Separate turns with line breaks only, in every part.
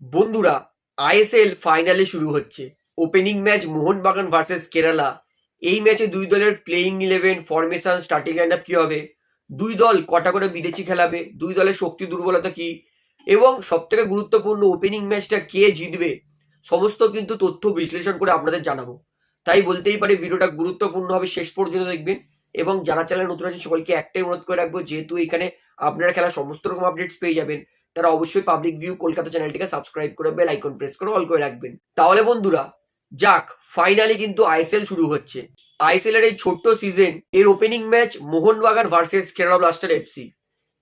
বন্ধুরা আইএসএল ফাইনালে শুরু হচ্ছে। Opening match Mohun Bagan versus Kerala. এই ম্যাচে দুই দলের playing eleven formation starting line কি হবে? দুই দল কটা করে বিদেশি খেলাবে? দুই দলের শক্তি দুর্বলতা কি? এবং সবথেকে গুরুত্বপূর্ণ ওপেনিং ম্যাচটা কে জিতবে? সমস্ত কিন্তু তথ্য বিশ্লেষণ করে আপনাদের জানাব। তাই বলতেই পারি, ভিডিওটা গুরুত্বপূর্ণ হবে, শেষ পর্যন্ত দেখবেন। এবং যারা চ্যানেল নতুন আছে সকলকে একটাই অনুরোধ করে রাখব, যেহেতু এখানে আপনারা খেলা সমস্ত রকম আপডেটস পেয়ে যাবেন। তারা অবশ্যই পাবলিক ভিউ কলকাতা চ্যানেলটিকে সাবস্ক্রাইব করে বেল আইকন প্রেস করে অল করে রাখবেন। তাহলে বন্ধুরা, যাক ফাইনালি কিন্তু আইএসএল শুরু হচ্ছে। আইএসএল এর এই ছোট্ট সিজন এর opening match Mohun Bagan versus Kerala blaster FC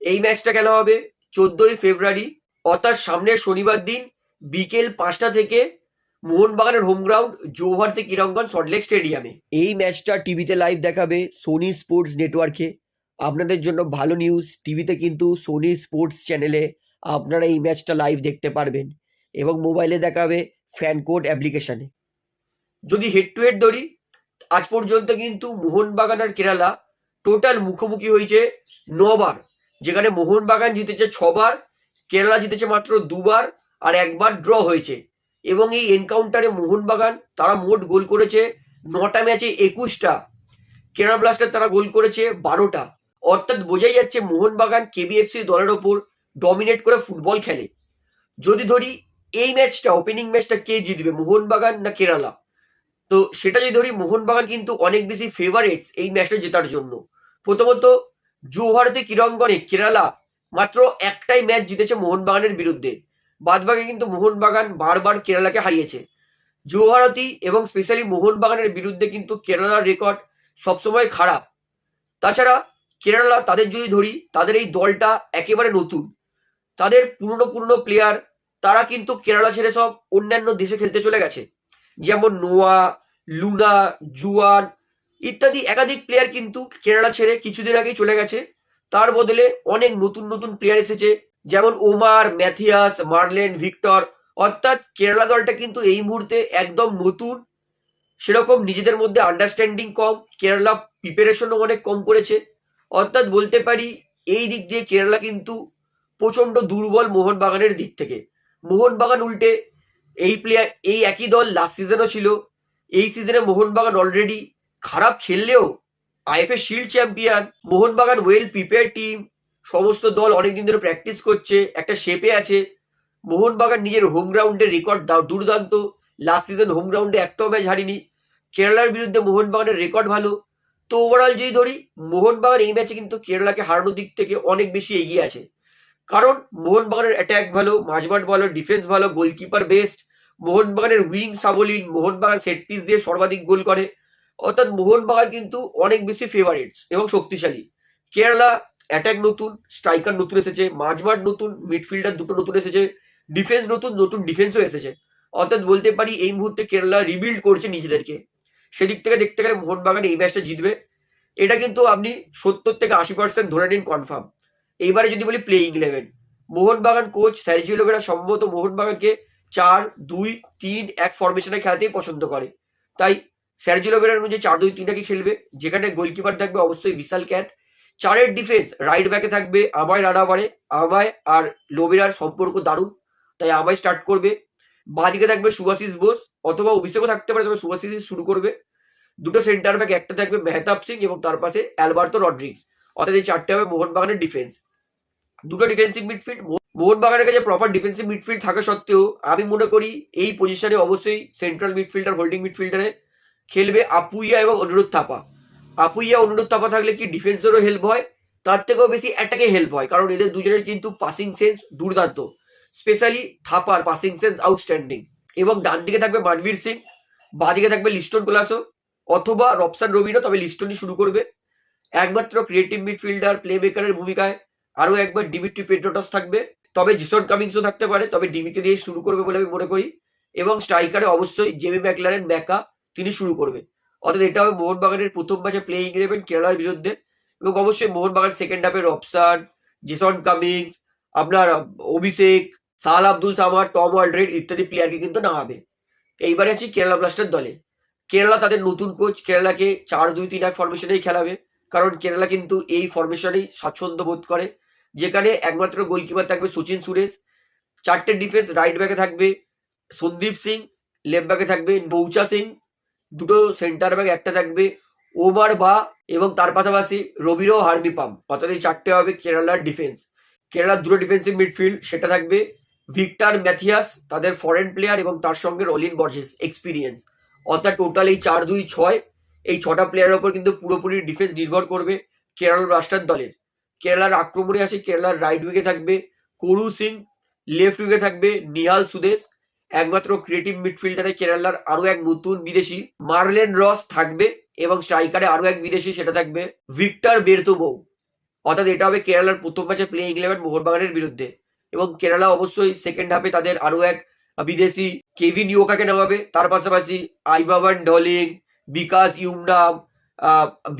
এই ম্যাচটা খেলা হবে? চোদ্দই ফেব্রুয়ারি অর্থাৎ সামনের শনিবার দিন বিকেল পাঁচটা থেকে মোহনবাগানের হোম গ্রাউন্ড জৌহারতে কিরঙ্গন সল্টলেক স্টেডিয়ামে এই ম্যাচটা টিভিতে লাইভ দেখাবে সোনি স্পোর্টস নেটওয়ার্কে আপনাদের জন্য ভালো নিউজ টিভিতে কিন্তু সোনি স্পোর্টস চ্যানেলে আপনারা এই ম্যাচটা লাইভ দেখতে পারবেন এবং মোবাইলে দেখাবে ফ্যান কোড অ্যাপ্লিকেশনে যদি হেড টু হেড ধরি আজ পর্যন্ত কিন্তু মোহনবাগান আর কেরালা টোটাল মুখোমুখি হয়েছে নবার। যেখানে মোহনবাগান জিতেছে ছবার, কেরালা জিতেছে মাত্র দুবার আর একবার ড্র হয়েছে। এবং এই এনকাউন্টারে মোহনবাগান, তারা মোট গোল করেছে নটা ম্যাচে একুশটা। কেরালা ব্লাস্টার তারা গোল করেছে বারোটা। অর্থাৎ বোঝাই যাচ্ছে মোহনবাগান কেবিএফসি দলের ওপর ডমিনেট করে ফুটবল খেলে। যদি ধরি এই ম্যাচটা ওপেনিং ম্যাচটা কে জিতবে, মোহনবাগান না কেরালা? তো সেটা যদি ধরি, মোহনবাগান কিন্তু অনেক বেশি ফেভারিটস এই ম্যাচটা জেতার জন্য। প্রথমত জৌহারতে কিরঙ্গনে কেরালা মাত্র একটাই ম্যাচ জিতেছে মোহনবাগানের বিরুদ্ধে। বাদবাকি কিন্তু মোহনবাগান বারবার কেরালাকে হারিয়েছে। জৌহারতি এবং স্পেশালি মোহনবাগানের বিরুদ্ধে কিন্তু কেরালার রেকর্ড সবসময় খারাপ। তাছাড়া, কেরালা তাদের যদি ধরি, তাদের এই দলটা একেবারে নতুন। তাদের পুরনো পুরনো প্লেয়ার তারা কিন্তু কেরালা ছেড়ে সব অন্যান্য দেশে খেলতে চলে গেছে। যেমন নোয়া, লুনা, জুয়ান ইত্যাদি একাধিক প্লেয়ার কিন্তু কেরালা ছেড়ে কিছুদিন আগেই চলে গেছে। তার বদলে অনেক নতুন নতুন প্লেয়ার এসেছে, যেমন ওমার, ম্যাথিয়াস, মার্লেন, ভিক্টর। অর্থাৎ কেরালা দলটা কিন্তু এই মুহূর্তে একদম নতুন, সেরকম নিজেদের মধ্যে আন্ডারস্ট্যান্ডিং কম, কেরালা প্রিপারেশনও অনেক কম করেছে। অর্থাৎ বলতে পারি, এই দিক দিয়ে কেরালা কিন্তু প্রচণ্ড দুর্বল মোহনবাগানের দিক থেকে। মোহনবাগান উল্টে এই প্লেয়ার এই একই দল লাস্ট সিজনও ছিল। এই সিজনে মোহনবাগান অলরেডি খারাপ খেললেও IFA shield champion Mohun Bagan well prepare team সমস্ত দল অনেকদিন ধরে প্র্যাকটিস করছে, একটা শেপে আছে। মোহনবাগান নিজের হোম গ্রাউন্ডের রেকর্ড দুর্দান্ত। লাস্ট সিজন হোম গ্রাউন্ডে একটাও ম্যাচ হারিনি। কেরালার বিরুদ্ধে মোহনবাগানের রেকর্ড ভালো। তো ওভারঅল যদি ধরি, মোহনবাগান এই ম্যাচে কিন্তু কেরালাকে হারানোর দিক থেকে অনেক বেশি এগিয়ে আছে। কারণ মোহনবাগানের অ্যাটাক ভালো, মাঝমাঠ ভালো ডিফেন্স ভালো গোলকিপার বেস্ট মোহনবাগানের উইং সাবলীন মোহনবাগান সেট পিস দিয়ে সর্বাধিক গোল করে। অর্থাৎ মোহনবাগান কিন্তু অনেক বেশি ফেভারিটস এবং শক্তিশালী। কেরালা অ্যাটাক নতুন স্ট্রাইকার নতুন এসেছে, মাঝমাঠ নতুন মিডফিল্ডার দুটো নতুন এসেছে ডিফেন্স নতুন নতুন ডিফেন্সও এসেছে। অর্থাৎ বলতে পারি এই মুহূর্তে কেরালা রিবিল্ড করছে নিজেদেরকে। সেদিক থেকে দেখতে গেলে মোহনবাগান এই ম্যাচটা জিতবে। এটা কিন্তু আপনি সত্তর থেকে আশি পার্সেন্ট ধরে নিন কনফার্ম এইবারে যদি বলি playing eleven Mohun Bagan coach Sergio লোকেরা সম্ভবত মোহনবাগানকে চার, দুই, তিন এক ফরমেশনে খেলাতেই পছন্দ করে। তাই স্যারজিও লোকেরা অনুযায়ী চার, দুই তিনটাকে খেলবে। যেখানে গোলকিপার থাকবে অবশ্যই বিশাল ক্যাথ চারের ডিফেন্স রাইট ব্যাকে থাকবে আমায় রানাবারে আমায় আর লোবেরার সম্পর্ক দারুণ। তাই আমায় স্টার্ট করবে। বাঁদিকে থাকবে সুভাশিস বোস অথবা অভিষেকও থাকতে পারে, তবে সুভাশিস শুরু করবে। দুটো সেন্টার ব্যাক একটা থাকবে মেহতাব সিং এবং তার পাশে অ্যালবার্তো রড্রিক্স অর্থাৎ এই চারটে হবে মোহনবাগানের ডিফেন্স দুটো ডিফেন্সিভ মিডফিল্ড মোহনবাগানের কাছে প্রপার ডিফেন্সিভ মিডফিল্ড থাকা সত্ত্বেও আমি মনে করি এই পজিশনে অবশ্যই সেন্ট্রাল মিডফিল্ডার হোল্ডিং মিডফিল্ডারে খেলবে আপুইয়া এবং অনুরোধ থাপা। আপুইয়া, অনুরোধ থাপা থাকলে কি ডিফেন্সেরও হেল্প হয়? তার থেকেও বেশি অ্যাটাকে হেল্প হয়, কারণ এদের দুজনের কিন্তু পাসিং সেন্স দুর্দান্ত। Specially Thapar passing sense outstanding এবং ডান দিকে থাকবে মানবীর সিং, বাঁ দিকে থাকবে লিস্টন কোলাসো, অথবা রবসান রবিনো তবে লিস্টনই শুরু করবে। একমাত্র ক্রিয়েটিভ মিডফিল্ডার প্লে মেকারের ভূমিকায় আরও একবার ডিমিট্রি পেড্রোটস থাকবে। তবে জিসন কামিংসও থাকতে পারে, তবে ডিমিকে দিয়ে শুরু করবে বলে আমি মনে করি। এবং স্ট্রাইকারে অবশ্যই জেমি ম্যাকলারেন ম্যাকা তিনি শুরু করবে। অর্থাৎ এটা হবে মোহনবাগানের প্রথম ম্যাচে প্লেইং ইলেভেন কেরালার বিরুদ্ধে। এবং অবশ্যই মোহনবাগান সেকেন্ড হাফে রবসান জিসন কামিংস আপনার অভিষেক, সাল আব্দুল সামার টম অলড্রেড ইত্যাদি প্লেয়ারকে কিন্তু নামাবে। এইবারে আছি কেরালা ব্লাস্টার দলে। কেরালা তাদের নতুন কোচ কেরালাকে চার দুই তিন এক ফরমেশনেই খেলাবে। কারণ কেরালা কিন্তু এই ফরমেশনেই স্বাচ্ছন্দ্য বোধ করে। যেখানে একমাত্র গোলকিপার থাকবে সচিন সুরেশ, চারটে ডিফেন্স রাইট ব্যাকে থাকবে সন্দীপ সিং লেফট ব্যাকে থাকবে নৌচা সিং, দুটো সেন্টার ব্যাক একটা থাকবে ওমার বা এবং তার পাশাপাশি রবিরো হার্মি পাম অর্থাৎ এই চারটে হবে কেরালার ডিফেন্স কেরালার দুটো ডিফেন্সিভ মিডফিল্ড সেটা থাকবে ভিক্টর ম্যাথিয়াস, তাদের ফরেন প্লেয়ার এবং তার সঙ্গে রলিন বর্জেস এক্সপিরিয়েন্স অর্থাৎ টোটাল এই চার দুই ছয় এই ছটা প্লেয়ারের ওপর কিন্তু পুরোপুরি ডিফেন্স নির্ভর করবে কেরালা ব্লাস্টার দলের। কেরালার আক্রমণে আছে কেরালার রাইট উইকে থাকবে, করু সিং লেফট উইকে থাকবে নিহাল সুদেশ, একমাত্র ক্রিয়েটিভ মিডফিল্ডারে কেরালার আরও এক নতুন বিদেশি মার্লেন রস থাকবে এবং স্ট্রাইকারে আরও এক বিদেশি, সেটা থাকবে ভিক্টর বেরতুমৌ। অর্থাৎ এটা হবে কেরালার প্রথম ম্যাচে প্লেইং ইলেভেন মোহনবাগানের বিরুদ্ধে। এবং কেরালা অবশ্যই সেকেন্ড হাফে তাদের আরও এক বিদেশি কেভিন ইয়োকাকে নামাবে। তার পাশাপাশি আইবাবান, ডলিং বিকাশ ইউমনাম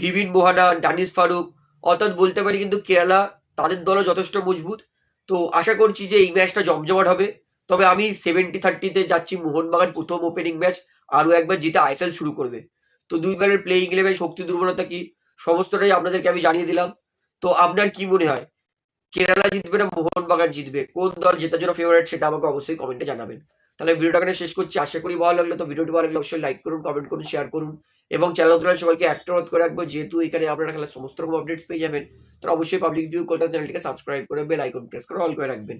ভিভিন মোহানা ডানিস ফারুক, অর্থাৎ বলতে পারি কিন্তু কেরালা, তাদের দলও যথেষ্ট মজবুত। তো আশা করছি যে এই ম্যাচটা জমজমাট হবে। তবে আমি সেভেন্টি থার্টিতে যাচ্ছি মোহনবাগান প্রথম ওপেনিং ম্যাচ আরও একবার জিতে আইএসএল শুরু করবে। তো দুই বারের প্লেইং ইলেভেন শক্তি দুর্বলতা কি, সমস্তটাই আপনাদেরকে আমি জানিয়ে দিলাম। তো আপনার কি মনে হয়, কেরালা জিতবে না মোহনবাগান জিতবে? কোন দল জেতার জন্য ফেভারিট সেটা আমাকে অবশ্যই কমেন্টে জানাবেন। তাহলে ভিডিওটা এখানে শেষ করছি। আশা করি ভালো লাগল, তো ভিডিওটি ভালো লাগলে অবশ্যই লাইক করুন কমেন্ট করুন শেয়ার করুন। এবং চ্যানেল তোলার সবাইকে একটা অনুরোধ করে রাখব, যেহেতু এখানে আপনারা খেলার সমস্ত রকম আপডেটস পেয়ে যাবেন তারা অবশ্যই পাবলিক ভিউ কলকাতা চ্যানেলটিকে সাবস্ক্রাইব করে বেল আইকন প্রেস করে অল করে রাখবেন।